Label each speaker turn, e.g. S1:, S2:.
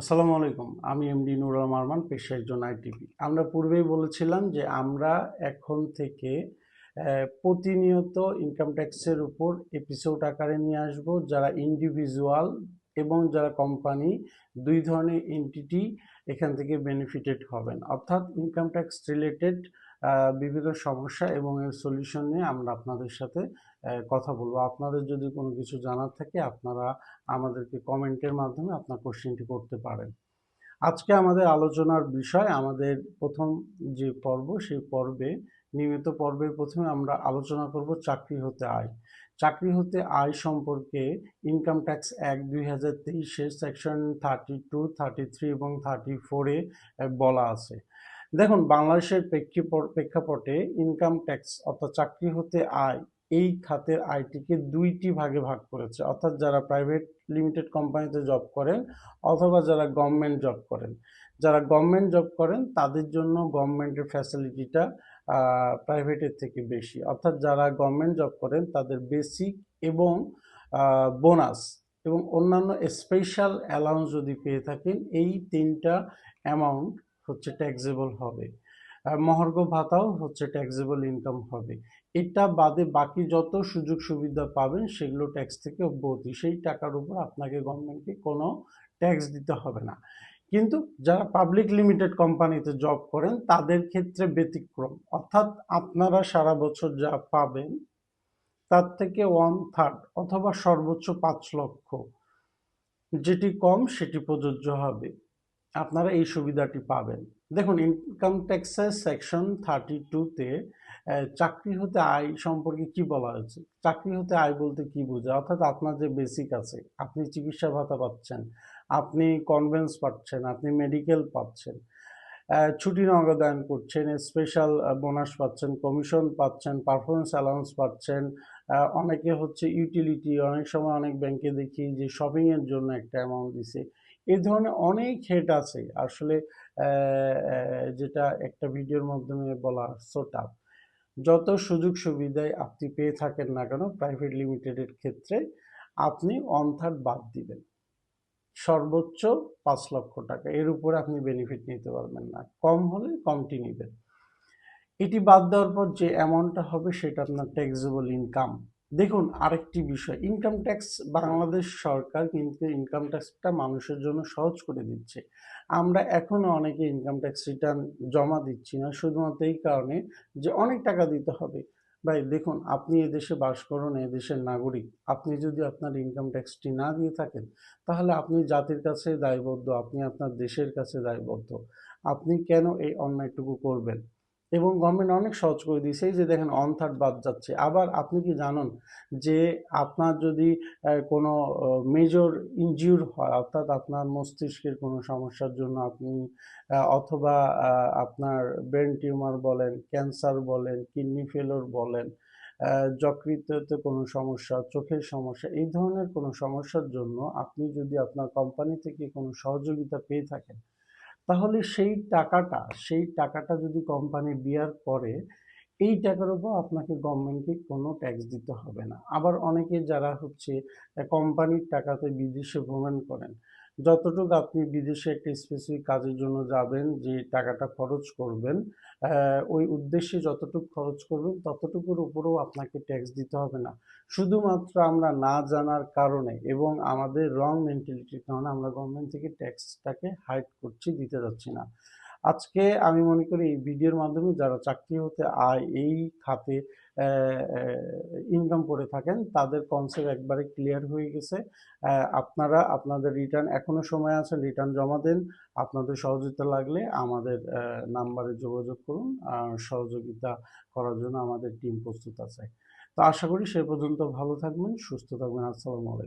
S1: আসসালামু আলাইকুম, আমি এমডি নুরুল মারমান, পেশা একজন আইটিপি। আমরা পূর্বেই বলেছিলাম যে আমরা এখন থেকে প্রতিনিয়ত ইনকাম ট্যাক্সের উপর এপিসোড আকারে নিয়ে আসব। যারা ইন্ডিভিজুয়াল এবং যারা কোম্পানি দুই ধরনের এন্টিটি এখান থেকে বেনিফিটেড হবেন। অর্থাৎ ইনকাম ট্যাক্স রিলেটেড বিভিন্ন সমস্যা এবং এর সলিউশন নিয়ে আমরা আপনাদের সাথে কথা বলব। আপনাদের যদি কোনো কিছু জানার থাকে, আপনারা আমাদেরকে কমেন্টের মাধ্যমে আপনার কোশ্চেনটি করতে পারেন। আজকে আমাদের আলোচনার বিষয়, আমাদের প্রথম যে পর্ব, সেই পর্বে, নিয়মিত পর্বের প্রথমে আমরা আলোচনা করব চাকরি হতে আয়। চাকরি হতে আয় সম্পর্কে ইনকাম ট্যাক্স অ্যাক্ট দুই হাজার তেইশের section thirty two thirty three এবং থার্টি ফোরে বলা আছে। দেখুন, বাংলাদেশের প্রেক্ষিপট, প্রেক্ষাপটে ইনকাম ট্যাক্স অর্থাৎ চাকরি হতে আয় এই খাতের আয়টিকে দুইটি ভাগে ভাগ করেছে। অর্থাৎ যারা প্রাইভেট লিমিটেড কোম্পানিতে জব করেন অথবা যারা গভর্নমেন্ট জব করেন। যারা গভর্নমেন্ট জব করেন, তাদের জন্য গভর্নমেন্টের ফ্যাসিলিটিটা প্রাইভেটের থেকে বেশি। অর্থাৎ যারা গভর্নমেন্ট জব করেন, তাদের বেসিক এবং বোনাস এবং অন্যান্য স্পেশাল অ্যালাউন্স যদি পেয়ে থাকেন, এই তিনটা অ্যামাউন্ট হচ্ছে ট্যাক্সেবল হবে। মহার্ঘ ভাতাও হচ্ছে ট্যাক্সেবল ইনকাম হবে। এটা বাদে বাকি যত সুযোগ সুবিধা পাবেন সেগুলো ট্যাক্স থেকে অব্যাহতি। সেই টাকার উপর আপনাকে গভর্নমেন্টকে কোনো ট্যাক্স দিতে হবে না। কিন্তু যারা পাবলিক লিমিটেড কোম্পানিতে জব করেন, তাদের ক্ষেত্রে ব্যতিক্রম। অর্থাৎ আপনারা সারা বছর যা পাবেন, তার থেকে ওয়ান থার্ড অথবা সর্বোচ্চ পাঁচ লক্ষ, যেটি কম সেটি প্রযোজ্য হবে। আপনারা এই সুবিধাটি পাবেন। দেখুন ইনকাম ট্যাক্সের সেকশন থার্টি টুতে চাকরি হতে আয় সম্পর্কে কি বলা হয়েছে? চাকরি হতে আয় বলতে কি বোঝায়? অর্থাৎ আপনার যে বেসিক আছে, আপনি চিকিৎসা ভাতা পাচ্ছেন, আপনি কনভেন্স পাচ্ছেন, আপনি মেডিকেল পাচ্ছেন ছুটি নগদায়ন করছেন স্পেশাল বোনাস পাচ্ছেন কমিশন পাচ্ছেন পারফরমেন্স অ্যালাউন্স পাচ্ছেন অনেকে হচ্ছে ইউটিলিটি অনেক সময় অনেক ব্যাংকে দেখি যে শপিংয়ের জন্য একটা অ্যামাউন্ট দিছে। এই ধরনের অনেক হেড আছে। আসলে যেটা একটা ভিডিওর মাধ্যমে বলা সোটা যত সুযোগ সুবিধায় আপনি পেয়ে থাকেন না কেন প্রাইভেট লিমিটেডের ক্ষেত্রে আপনি অন থার্ড বাদ দিবেন। সর্বোচ্চ পাঁচ লক্ষ টাকা। এর উপরে আপনি বেনিফিট নিতে পারবেন না। কম হলে কমটি নেবেন। এটি বাদ দেওয়ার পর যে অ্যামাউন্টটা হবে, সেটা আপনার ট্যাক্সেবল ইনকাম দেখুন, আরেকটি বিষয় ইনকাম ট্যাক্স বাংলাদেশ সরকার কিন্তু ইনকাম ট্যাক্সটা মানুষের জন্য সহজ করে দিচ্ছে। আমরা এখনও অনেকে ইনকাম ট্যাক্স রিটার্ন জমা দিচ্ছি না, শুধুমাত্র এই কারণে যে অনেক টাকা দিতে হবে। ভাই, দেখুন, আপনি এদেশে বাস করুন এদেশের নাগরিক। আপনি যদি আপনার ইনকাম ট্যাক্সটি না দিয়ে থাকেন, তাহলে আপনি জাতির কাছে দায়বদ্ধ, আপনি আপনার দেশের কাছে দায়বদ্ধ। আপনি কেন এই অন্যায়টুকু করবেন? এবং গভর্নমেন্ট অনেক সহজ করে দিয়েছে। এই যে দেখেন অন থার্ড বাদ যাচ্ছে। আবার আপনি কি জানেন যে আপনার যদি কোনো মেজর ইনজিউর হয়, অর্থাৎ আপনার মস্তিষ্কের কোনো সমস্যার জন্য আপনি অথবা আপনার ব্রেন টিউমার বলেন ক্যান্সার বলেন কিডনি ফেলোর বলেন যকৃততে কোনো সমস্যা, চোখের সমস্যা, এই ধরনের কোনো সমস্যার জন্য আপনি যদি আপনার কোম্পানি থেকে কোনো সহযোগিতা পেয়ে থাকেন তাহলে সেই টাকাটা সেই টাকাটা যদি কোম্পানি বিয়ার করে, এই টাকার উপর আপনাকে গভর্নমেন্টকে কোনো ট্যাক্স দিতে হবে না। আবার অনেকে যারা হচ্ছে কোম্পানির টাকাতে বিদেশে ভ্রমণ করেন যতটুকু আপনি বিদেশে একটা স্পেসিফিক কাজের জন্য যাবেন, যে টাকাটা খরচ করবেন ওই উদ্দেশ্যে যতটুকু খরচ করবেন, ততটুকুর উপরেও আপনাকে ট্যাক্স দিতে হবে না। শুধুমাত্র আমরা না জানার কারণে এবং আমাদের রং মেন্টালিটির কারণে আমরা গভর্নমেন্ট থেকে ট্যাক্সটাকে হাইড করছি, দিতে যাচ্ছি না। আজকে আমি মনে করি এই ভিডিওর মাধ্যমে যারা চাকরি হতে আয় এই খাতে ইনকাম করে থাকেন, তাদের কনসেপ্ট একবারে ক্লিয়ার হয়ে গেছে। আপনারা আপনাদের রিটার্ন এখনও সময় আছে রিটার্ন জমা দেন। আপনাদের সহযোগিতা লাগলে আমাদের নাম্বারে যোগাযোগ করুন। সহযোগিতা করার জন্য আমাদের টিম প্রস্তুত আছে। তো আশা করি সে পর্যন্ত ভালো থাকবেন, সুস্থ থাকবেন। আসসালামু আলাইকুম।